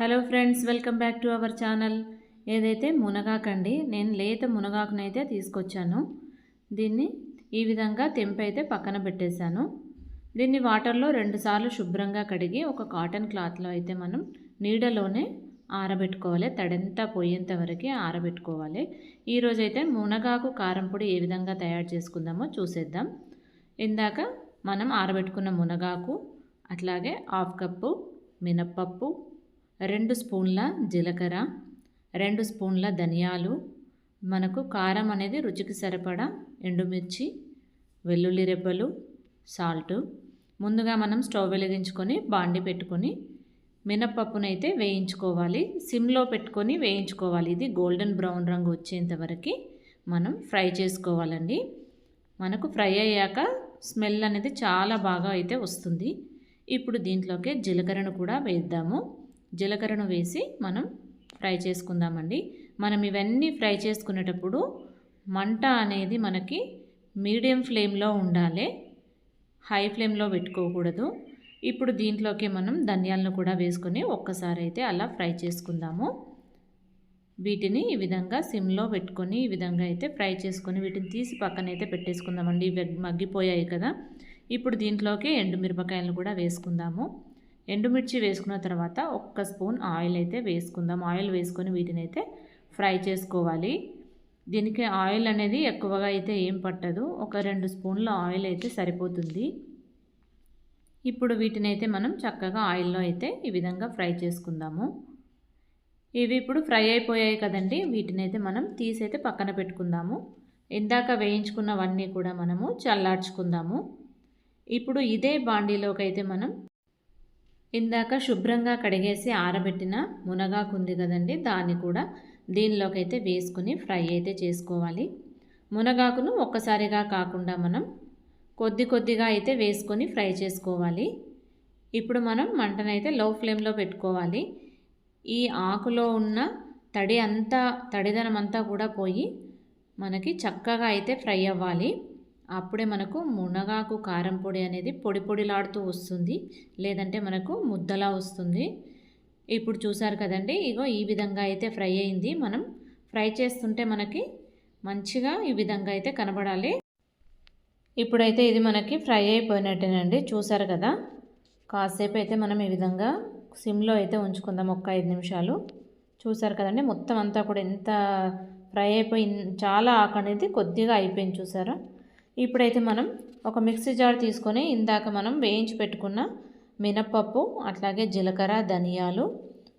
Hello friends welcome back to our channel. ఏదైతే మునగాకండి నేను లేత మునగాకునైతే తీసుకొచ్చాను. దీన్ని ఈ విధంగా తెంపైతే పక్కన పెట్టేశాను. దీన్ని వాటర్లో రెండుసార్లు శుభ్రంగా కడిగి ఒక కాటన్ క్లాత్లో అయితే మనం నీడలోనే ఆరబెట్టుకోవాలి. తడంతా పోయేంత వరకు ఆరబెట్టుకోవాలి. ఈరోజైతే మునగాకు కారం పొడి ఏ విధంగా తయారు చేసుకుందామో చూసేద్దాం. ఇందాక మనం ఆరబెట్టుకున్న మునగాకు అట్లాగే హాఫ్ కప్పు మినప్పప్పు రెండు స్పూన్ల జీలకర్ర రెండు స్పూన్ల ధనియాలు. మనకు కారం అనేది రుచికి సరిపడా ఎండుమిర్చి వెల్లుల్లి రెబ్బలు సాల్ట్. ముందుగా మనం స్టవ్ వెలిగించుకొని బాండి పెట్టుకొని మినప్పప్పునైతే వేయించుకోవాలి. సిమ్లో పెట్టుకొని వేయించుకోవాలి. ఇది గోల్డెన్ బ్రౌన్ రంగు వచ్చేంత వరకు మనం ఫ్రై చేసుకోవాలండి. మనకు ఫ్రై అయ్యాక స్మెల్ అనేది చాలా బాగా అయితే వస్తుంది. ఇప్పుడు దీంట్లోకి జీలకర్రను కూడా వేద్దాము. జీలకర్రను వేసి మనం ఫ్రై చేసుకుందామండి. మనం ఇవన్నీ ఫ్రై చేసుకునేటప్పుడు మంట అనేది మనకి మీడియం ఫ్లేమ్లో ఉండాలి. హై ఫ్లేమ్లో పెట్టుకోకూడదు. ఇప్పుడు దీంట్లోకి మనం ధనియాలను కూడా వేసుకొని ఒక్కసారి అయితే అలా ఫ్రై చేసుకుందాము. వీటిని ఈ విధంగా సిమ్లో పెట్టుకొని ఈ విధంగా అయితే ఫ్రై చేసుకొని వీటిని తీసి పక్కన అయితే పెట్టేసుకుందామండి. ఇవి మగ్గిపోయాయి కదా. ఇప్పుడు దీంట్లోకి ఎండుమిరపకాయలను కూడా వేసుకుందాము. ఎండుమిర్చి వేసుకున్న తర్వాత ఒక్క స్పూన్ ఆయిల్ అయితే వేసుకుందాం. ఆయిల్ వేసుకొని వీటిని అయితే ఫ్రై చేసుకోవాలి. దీనికి ఆయిల్ అనేది ఎక్కువగా అయితే ఏం పట్టదు. ఒక రెండు స్పూన్ల ఆయిల్ అయితే సరిపోతుంది. ఇప్పుడు వీటిని అయితే మనం చక్కగా ఆయిల్లో అయితే ఈ విధంగా ఫ్రై చేసుకుందాము. ఇవి ఇప్పుడు ఫ్రై అయిపోయాయి కదండి. వీటిని అయితే మనం తీసైతే పక్కన పెట్టుకుందాము. ఇందాక వేయించుకున్నవన్నీ కూడా మనము చల్లార్చుకుందాము. ఇప్పుడు ఇదే బాండీలోకి అయితే మనం ఇందాక శుభ్రంగా కడిగేసి ఆరబెట్టిన మునగాకు ఉంది కదండి దాన్ని కూడా దీనిలోకి అయితే వేసుకుని ఫ్రై అయితే చేసుకోవాలి. మునగాకును ఒక్కసారిగా కాకుండా మనం కొద్ది కొద్దిగా అయితే వేసుకొని ఫ్రై చేసుకోవాలి. ఇప్పుడు మనం మంటనైతే లో ఫ్లేమ్లో పెట్టుకోవాలి. ఈ ఆకులో ఉన్న తడి అంతా తడిదనం అంతా కూడా పోయి మనకి చక్కగా అయితే ఫ్రై అవ్వాలి. అప్పుడే మనకు మునగాకు కారం పొడి అనేది పొడి పొడిలాడుతూ వస్తుంది. లేదంటే మనకు ముద్దలా వస్తుంది. ఇప్పుడు చూసారు కదండి ఇగో ఈ విధంగా అయితే ఫ్రై అయింది. మనం ఫ్రై చేస్తుంటే మనకి మంచిగా ఈ విధంగా అయితే కనబడాలి. ఇప్పుడైతే ఇది మనకి ఫ్రై అయిపోయినట్టేనండి. చూసారు కదా కాసేపు అయితే మనం ఈ విధంగా సిమ్లో అయితే ఉంచుకుందాం ఒక్క ఐదు నిమిషాలు. చూసారు కదండి మొత్తం అంతా కూడా ఎంత ఫ్రై అయిపోయి చాలా ఆకు అనేది కొద్దిగా అయిపోయింది చూసారా? ఇప్పుడైతే మనం ఒక మిక్సీ జార్ తీసుకొని ఇందాక మనం వేయించి పెట్టుకున్న మినప్పప్పు అట్లాగే జీలకర్ర ధనియాలు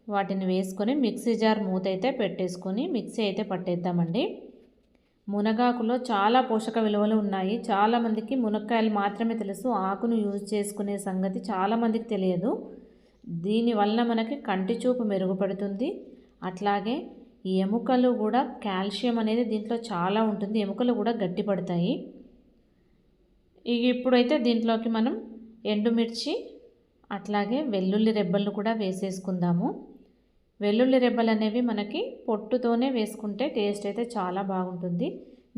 వాటిని వేసుకొని మిక్సీ జార్ మూత అయితే పెట్టేసుకొని మిక్సీ అయితే పట్టేద్దామండి. మునగాకులో చాలా పోషక విలువలు ఉన్నాయి. చాలామందికి మునక్కాయలు మాత్రమే తెలుసు. ఆకును యూజ్ చేసుకునే సంగతి చాలామందికి తెలియదు. దీనివల్ల మనకి కంటి చూపు మెరుగుపడుతుంది. అట్లాగే ఎముకలు కూడా కాల్షియం అనేది దీంట్లో చాలా ఉంటుంది. ఎముకలు కూడా గట్టిపడతాయి. ఇక ఇప్పుడైతే దీంట్లోకి మనం ఎండుమిర్చి అట్లాగే వెల్లుల్లి రెబ్బలను కూడా వేసేసుకుందాము. వెల్లుల్లి రెబ్బలు అనేవి మనకి పొట్టుతోనే వేసుకుంటే టేస్ట్ అయితే చాలా బాగుంటుంది.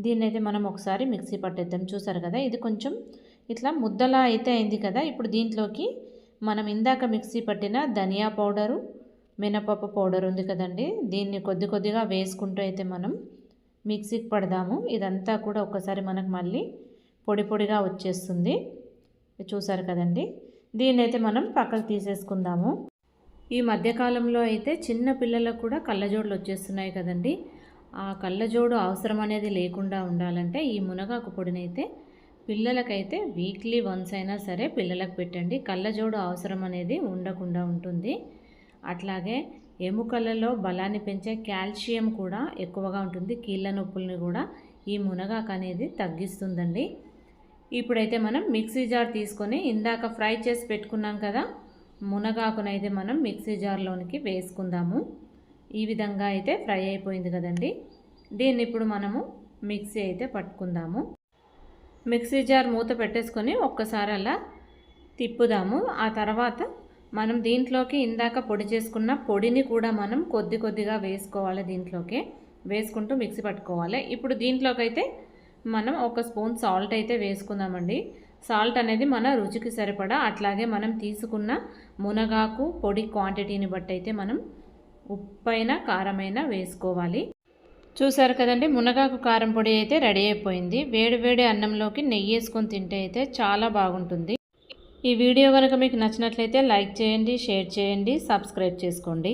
దీన్ని అయితే మనం ఒకసారి మిక్సీ పట్టేద్దాం. చూసారు కదా ఇది కొంచెం ఇట్లా ముద్దలా అయితే అయింది కదా. ఇప్పుడు దీంట్లోకి మనం ఇందాక మిక్సీ పట్టిన ధనియా పౌడరు మినపప్పు పౌడర్ ఉంది కదండి. దీన్ని కొద్ది కొద్దిగా వేసుకుంటూ అయితే మనం మిక్సీకి పడదాము. ఇదంతా కూడా ఒకసారి మనకు మళ్ళీ పొడి పొడిగా వచ్చేస్తుంది. చూసారు కదండి? దీన్ని అయితే మనం పక్కకు తీసేసుకుందాము. ఈ మధ్యకాలంలో అయితే చిన్న పిల్లలకు కూడా కళ్ళజోడులు వచ్చేస్తున్నాయి కదండి. ఆ కళ్ళజోడు అవసరం అనేది లేకుండా ఉండాలంటే ఈ మునగాకు పొడినైతే పిల్లలకైతే వీక్లీ వన్స్ అయినా సరే పిల్లలకు పెట్టండి. కళ్ళజోడు అవసరం అనేది ఉండకుండా ఉంటుంది. అట్లాగే ఎముకలలో బలాన్ని పెంచే కాల్షియం కూడా ఎక్కువగా ఉంటుంది. కీళ్ళ నొప్పుల్ని కూడా ఈ మునగాకు అనేది తగ్గిస్తుందండి. ఇప్పుడైతే మనం మిక్సీ జార్ తీసుకొని ఇందాక ఫ్రై చేసి పెట్టుకున్నాం కదా మునగాకునైతే మనం మిక్సీ జార్లోనికి వేసుకుందాము. ఈ విధంగా అయితే ఫ్రై అయిపోయింది కదండి. దీన్ని ఇప్పుడు మనము మిక్సీ అయితే పట్టుకుందాము. మిక్సీ జార్ మూత పెట్టేసుకొని ఒక్కసారి అలా తిప్పుదాము. ఆ తర్వాత మనం దీంట్లోకి ఇందాక పొడి చేసుకున్న పొడిని కూడా మనం కొద్ది కొద్దిగా వేసుకోవాలి దీంట్లోకి. వేసుకుంటూ మిక్సీ పట్టుకోవాలి. ఇప్పుడు దీంట్లోకి అయితే మనం ఒక స్పూన్ సాల్ట్ అయితే వేసుకుందామండి. సాల్ట్ అనేది మన రుచికి సరిపడా అట్లాగే మనం తీసుకున్న మునగాకు పొడి క్వాంటిటీని బట్టి అయితే మనం ఉప్పైన కారమైన వేసుకోవాలి. చూసారు కదండి మునగాకు కారం పొడి అయితే రెడీ అయిపోయింది. వేడి వేడి అన్నంలోకి నెయ్యి వేసుకొని తింటే అయితే చాలా బాగుంటుంది. ఈ వీడియో కనుక మీకు నచ్చినట్లయితే లైక్ చేయండి షేర్ చేయండి సబ్స్క్రైబ్ చేసుకోండి.